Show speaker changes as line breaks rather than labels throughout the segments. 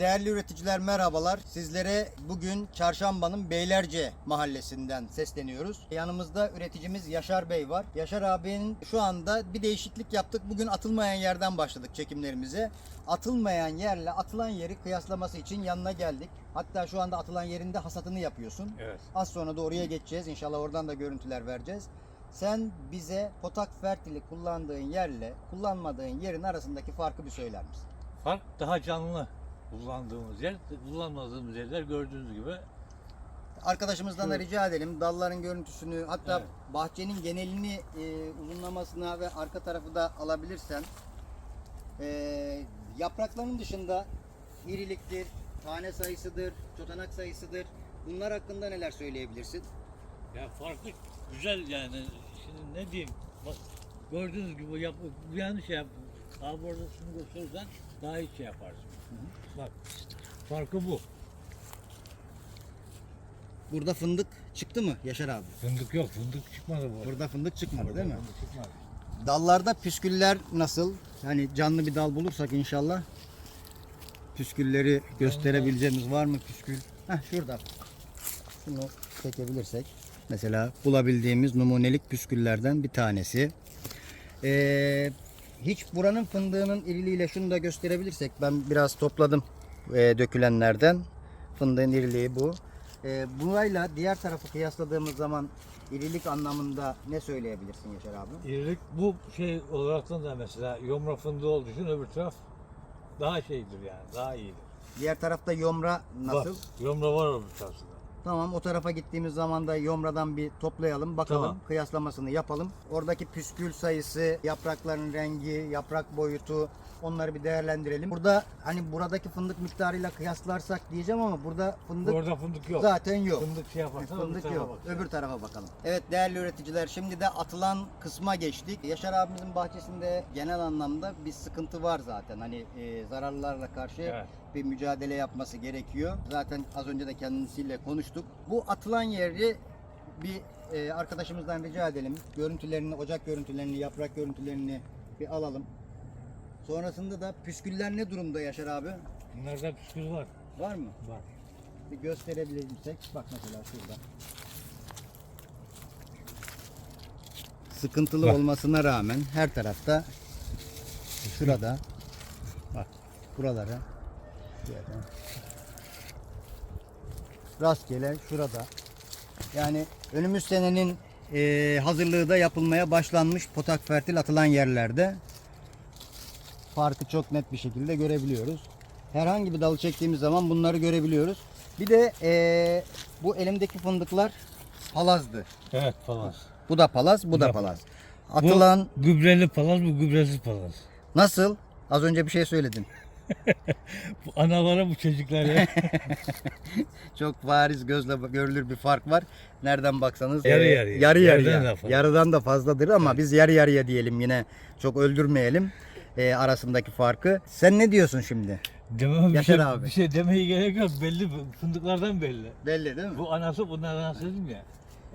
Değerli üreticiler merhabalar. Sizlere bugün Çarşamba'nın Beylerce mahallesinden sesleniyoruz. Yanımızda üreticimiz Yaşar Bey var. Yaşar abinin şu anda bir değişiklik yaptık. Bugün atılmayan yerden başladık çekimlerimize. Atılmayan yerle atılan yeri kıyaslaması için yanına geldik. Hatta şu anda atılan yerinde hasatını yapıyorsun.
Evet.
Az sonra da oraya geçeceğiz. İnşallah oradan da görüntüler vereceğiz. Sen bize potak fertili kullandığın yerle kullanmadığın yerin arasındaki farkı bir söyler misin?
Fark daha canlı kullandığımız yer, kullanmadığımız yerler gördüğünüz gibi
Arkadaşımızdan da rica edelim. Dalların görüntüsünü hatta
Evet.
bahçenin genelini e, uzunlamasına ve arka tarafı da alabilirsen. E, yaprakların dışında iriliktir, tane sayısıdır, çotanak sayısıdır. Bunlar hakkında neler söyleyebilirsin?
ya farklı güzel yani. Şimdi ne diyeyim? Bak gördüğünüz gibi yap, yanlış yap. Abi orada şunu gösterirsen daha iyi şey yaparsın. Bak farkı bu.
Burada fındık çıktı mı Yaşar abi?
Fındık yok, fındık çıkmadı bu.
Burada fındık çıkmadı değil mi?
Fındık çıkmadı.
Dallarda püsküller nasıl? Yani canlı bir dal bulursak inşallah püskülleri gösterebileceğimiz var mı püskül? Heh şurada. Şunu çekebilirsek. Mesela bulabildiğimiz numunelik püsküllerden bir tanesi. Ee, hiç buranın fındığının iriliğiyle şunu da gösterebilirsek. Ben biraz topladım e, dökülenlerden. Fındığın iriliği bu. Ee, burayla diğer tarafı kıyasladığımız zaman irilik anlamında ne söyleyebilirsin Yaşar abi?
İrilik bu şey olaraktan da mesela yomra fındığı olduğu için öbür taraf daha şeydir yani, daha iyidir.
Diğer tarafta yomra nasıl?
Bak, yomra var öbür tarafta.
Tamam o tarafa gittiğimiz zaman da yomradan bir toplayalım bakalım
Tamam.
kıyaslamasını yapalım. Oradaki püskül sayısı, yaprakların rengi, yaprak boyutu onları bir değerlendirelim. Burada hani buradaki fındık miktarıyla kıyaslarsak diyeceğim ama burada fındık
Orada fındık yok.
zaten yok.
Fındık şey yaparsan öbür
Fındık
tarafa
yok.
bak.
Öbür tarafa bakalım. Evet değerli üreticiler şimdi de atılan kısma geçtik. Yaşar abimizin bahçesinde genel anlamda bir sıkıntı var zaten. Hani e, zararlarla karşı
Evet.
Bir mücadele yapması gerekiyor. Zaten az önce de kendisiyle konuştuk. Bu atılan yeri bir e, arkadaşımızdan rica edelim. Görüntülerini, ocak görüntülerini, yaprak görüntülerini bir alalım. Sonrasında da püsküller ne durumda Yaşar abi?
Bunlarda püskül var.
Var mı?
Var.
Bir gösterebilirsek. Bak mesela şurada. Sıkıntılı
Bak.
olmasına rağmen her tarafta şurada bak buralara şurada, rastgele şurada yani önümüz senenin eee, hazırlığı da yapılmaya başlanmış potak fertil atılan yerlerde farkı çok net bir şekilde görebiliyoruz. Herhangi bir dalı çektiğimiz zaman bunları görebiliyoruz. Bir de eee, bu elimdeki fındıklar palazdı.
Evet palaz.
Bu da palaz, bu,
Bu
da
da
palaz. Atılan
Bu gübreli palaz, bu gübresiz palaz.
nasıl? Az önce bir şey söyledin.
Bu analara bu çocuklara.
Çok bariz gözle görülür bir fark var. Nereden baksanız
Yarı
eee,
yarıya.
yarı yarıya.
Yarıdan da.
Yarıdan da fazladır ama biz yarı yarıya diyelim yine. Çok öldürmeyelim eee, arasındaki farkı. Sen ne diyorsun şimdi?
Demem bir şey,
abi.
bir şey demeye gerek yok. Belli fındıklardan belli.
Belli değil mi?
Bu anası bunlar anası dedim ya.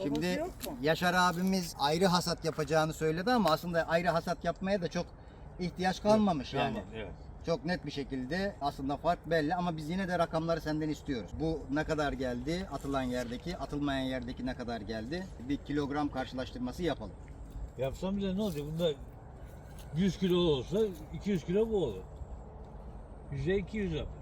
Şimdi Yaşar abimiz ayrı hasat yapacağını söyledi ama aslında ayrı hasat yapmaya da çok ihtiyaç kalmamış yani.
Tamam, evet.
Çok net bir şekilde aslında fark belli ama biz yine de rakamları senden istiyoruz. Bu ne kadar geldi atılan yerdeki, atılmayan yerdeki ne kadar geldi? Bir kilogram karşılaştırması yapalım.
Yapsam bile ne olacak? Bunda 100 kilo olsa 200 kilo bu olur. 100'e 200 yapar.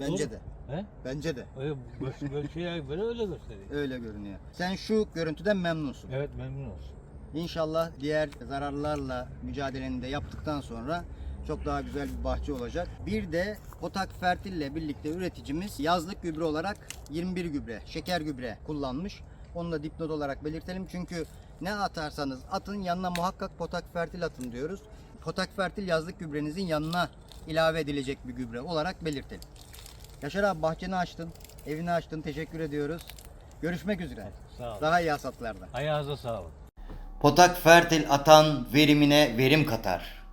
Bence
Doğru.
de.
He?
Bence de.
Öyle, böyle, böyle şey böyle öyle gösteriyor.
Öyle görünüyor. Sen şu görüntüden memnunsun.
Evet memnun olsun.
İnşallah diğer zararlarla mücadeleni de yaptıktan sonra çok daha güzel bir bahçe olacak. Bir de Potak Fertil ile birlikte üreticimiz yazlık gübre olarak 21 gübre, şeker gübre kullanmış. Onu da dipnot olarak belirtelim çünkü ne atarsanız atın yanına muhakkak Potak Fertil atın diyoruz. Potak Fertil yazlık gübrenizin yanına ilave edilecek bir gübre olarak belirtelim. Yaşar abi bahçeni açtın, evini açtın. Teşekkür ediyoruz. Görüşmek üzere.
Sağ ol.
Daha iyi hasatlarda.
Ayağınıza sağlık.
Potak fertil atan verimine verim katar.